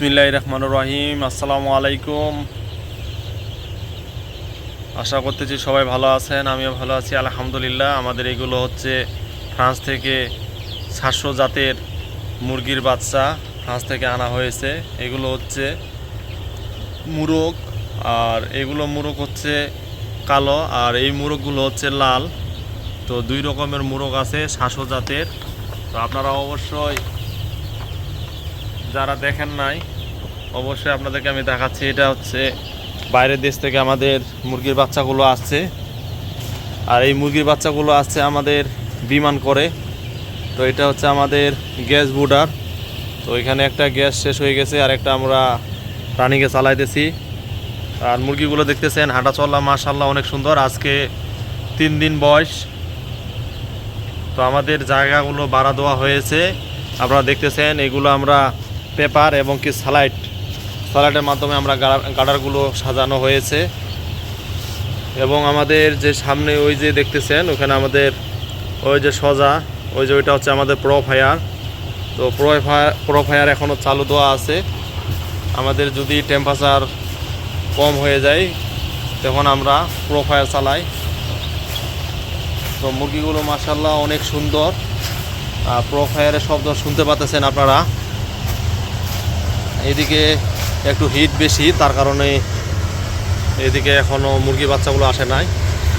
বিসমিল্লাহ রহমান রহিম, আসসালামু আলাইকুম। আশা করতেছি সবাই ভালো আছেন, আমিও ভালো আছি, আলহামদুলিল্লাহ। আমাদের এগুলো হচ্ছে ফ্রান্স থেকে সাতশো জাতের মুরগির বাচ্চা ফ্রান্স থেকে আনা হয়েছে। এগুলো হচ্ছে মুরগ, আর এগুলো মুরগ হচ্ছে কালো, আর এই মুরগগুলো হচ্ছে লাল। তো দুই রকমের মুরগ আছে, সাতশো জাতের। তো আপনারা অবশ্যই যারা দেখেন নাই অবশ্যই আপনাদেরকে আমি দেখাচ্ছি, এটা হচ্ছে বাইরের দেশ থেকে আমাদের মুরগির বাচ্চাগুলো আসছে। আর এই মুরগির বাচ্চাগুলো আসছে আমাদের বিমান করে। তো এটা হচ্ছে আমাদের গ্যাস বুডার তো এখানে একটা গ্যাস শেষ হয়ে গেছে, আর একটা আমরা রানিংয়ে চালাইতেছি। আর মুরগিগুলো দেখতেছেন হাঁটা চলা মাশাল্লাহ অনেক সুন্দর। আজকে তিন দিন বয়স। তো আমাদের জায়গাগুলো বাড়া দেওয়া হয়েছে। আপনারা দেখতেছেন, এগুলো আমরা পেপার এবং কি স্যালাইড স্যালাইডের মাধ্যমে আমরা গাড়া- গার্ডারগুলো সাজানো হয়েছে। এবং আমাদের যে সামনে ওই যে দেখতেছেন, ওখানে আমাদের ওই যে সজা, ওই যে ওইটা হচ্ছে আমাদের প্রো ফায়ার তো প্রো ফায়ার প্রো ফায়ার এখনও চালু দেওয়া আছে। আমাদের যদি টেম্পারেচার কম হয়ে যায়, তখন আমরা প্রো ফায়ার চালাই। তো মুরগিগুলো মাসাল্লাহ অনেক সুন্দর। প্রো ফায়ারের শব্দ শুনতে পাচ্ছেন আপনারা? এদিকে একটু হিট বেশি, তার কারণে এদিকে এখনও মুরগি বাচ্চাগুলো আসে নাই।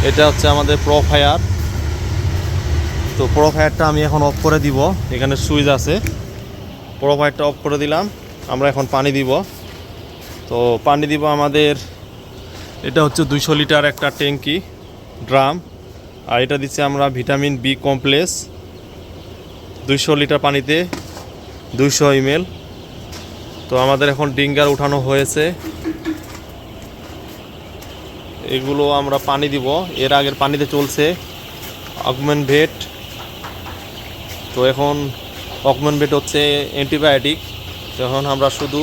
এটা হচ্ছে আমাদের প্রো ফায়ার তো প্রো ফায়ারটা আমি এখন অফ করে দিব। এখানে সুইচ আছে। প্রো ফায়ারটা অফ করে দিলাম। আমরা এখন পানি দিব। তো পানি দিব আমাদের, এটা হচ্ছে দুইশো লিটার একটা ট্যাঙ্কি, ড্রাম। আর এটা দিচ্ছি আমরা ভিটামিন বি কমপ্লেক্স দুইশো লিটার পানিতে দুইশো ইমেল তো আমাদের এখন ডিঙ্গার উঠানো হয়েছে। এগুলো আমরা পানি দিব। এর আগের পানিতে চলছে অগমেন্ট ভেট। তো এখন অগমেন্ট ভেট হচ্ছে অ্যান্টিবায়োটিক। তখন আমরা শুধু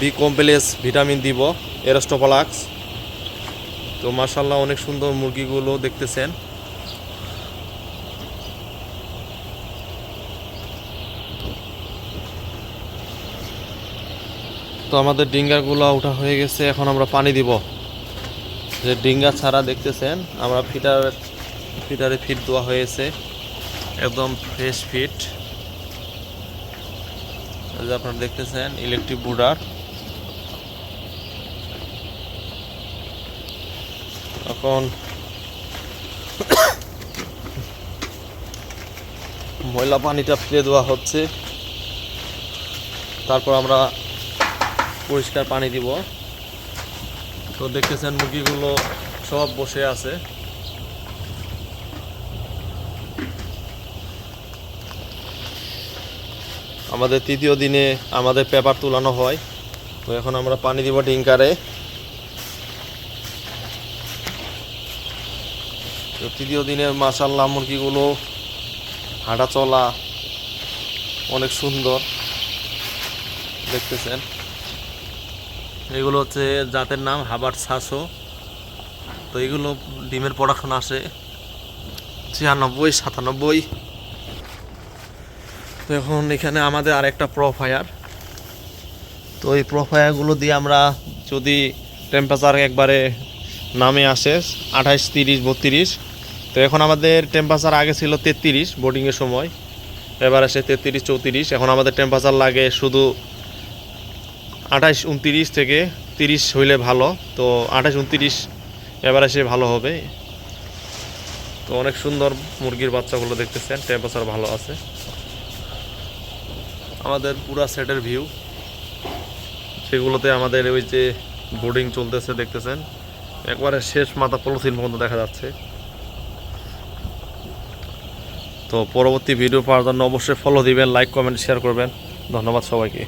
বি কমপ্লেক্স ভিটামিন দিব এরাস্টোপালাক্স তো মার্শাল্লাহ অনেক সুন্দর মুরগিগুলো দেখতেছেন। তো আমাদের ডিঙ্গারগুলো ওঠা হয়ে গেছে, এখন আমরা পানি দিব। যে ডিঙ্গা ছাড়া দেখতেছেন, আমরা ফিটার, ফিটারে ফিট দেওয়া হয়েছে, একদম ফ্রেশ ফিট। আপনারা দেখতেছেন ইলেকট্রিক বুডার এখন ময়লা পানিটা ফেলে দেওয়া হচ্ছে। তারপর আমরা পরিষ্কার পানি দিব। তো দেখতেছেন মুরগিগুলো সব বসে আছে। আমাদের তৃতীয় দিনে আমাদের পেপার তুলানো হয়। তো এখন আমরা পানি দিব ডিঙ্কারে। তো তৃতীয় দিনের মাসাল্লাহ মুরগিগুলো হাঁটা চলা অনেক সুন্দর। দেখতেছেন। এগুলো হচ্ছে জাতের নাম হাবার ছাসো তো এগুলো ডিমের প্রোডাকশন আসে ছিয়ানব্বই, সাতানব্বই। তো এখন এখানে আমাদের আরেকটা প্রোফায়ার তো এই প্রোফায়ারগুলো দিয়ে আমরা যদি টেম্পারেচার একবারে নামে আসে আঠাইশ, তিরিশ, বত্রিশ, তো এখন আমাদের টেম্পারেচার আগে ছিল তেত্রিশ বোর্ডিংয়ের সময়। এবার আসে তেত্রিশ, চৌত্রিশ। এখন আমাদের টেম্পারেচার লাগে শুধু আঠাইশ উনত্রিশ থেকে তিরিশ হইলে ভালো। তো আঠাশ উনত্রিশ এসে ভালো হবে। তো অনেক সুন্দর মুরগির বাচ্চাগুলো দেখতেছেন টেম্পারেচার ভালো আছে। আমাদের পুরা সেটের ভিউ সেগুলোতে আমাদের ওই যে বোর্ডিং চলতেছে, দেখতেছেন। একবারে শেষ মাথা পলিথিন পর্যন্ত দেখা যাচ্ছে। তো পরবর্তী ভিডিও পাওয়ার জন্য অবশ্যই ফলো দিবেন লাইক কমেন্ট শেয়ার করবেন। ধন্যবাদ সবাইকে।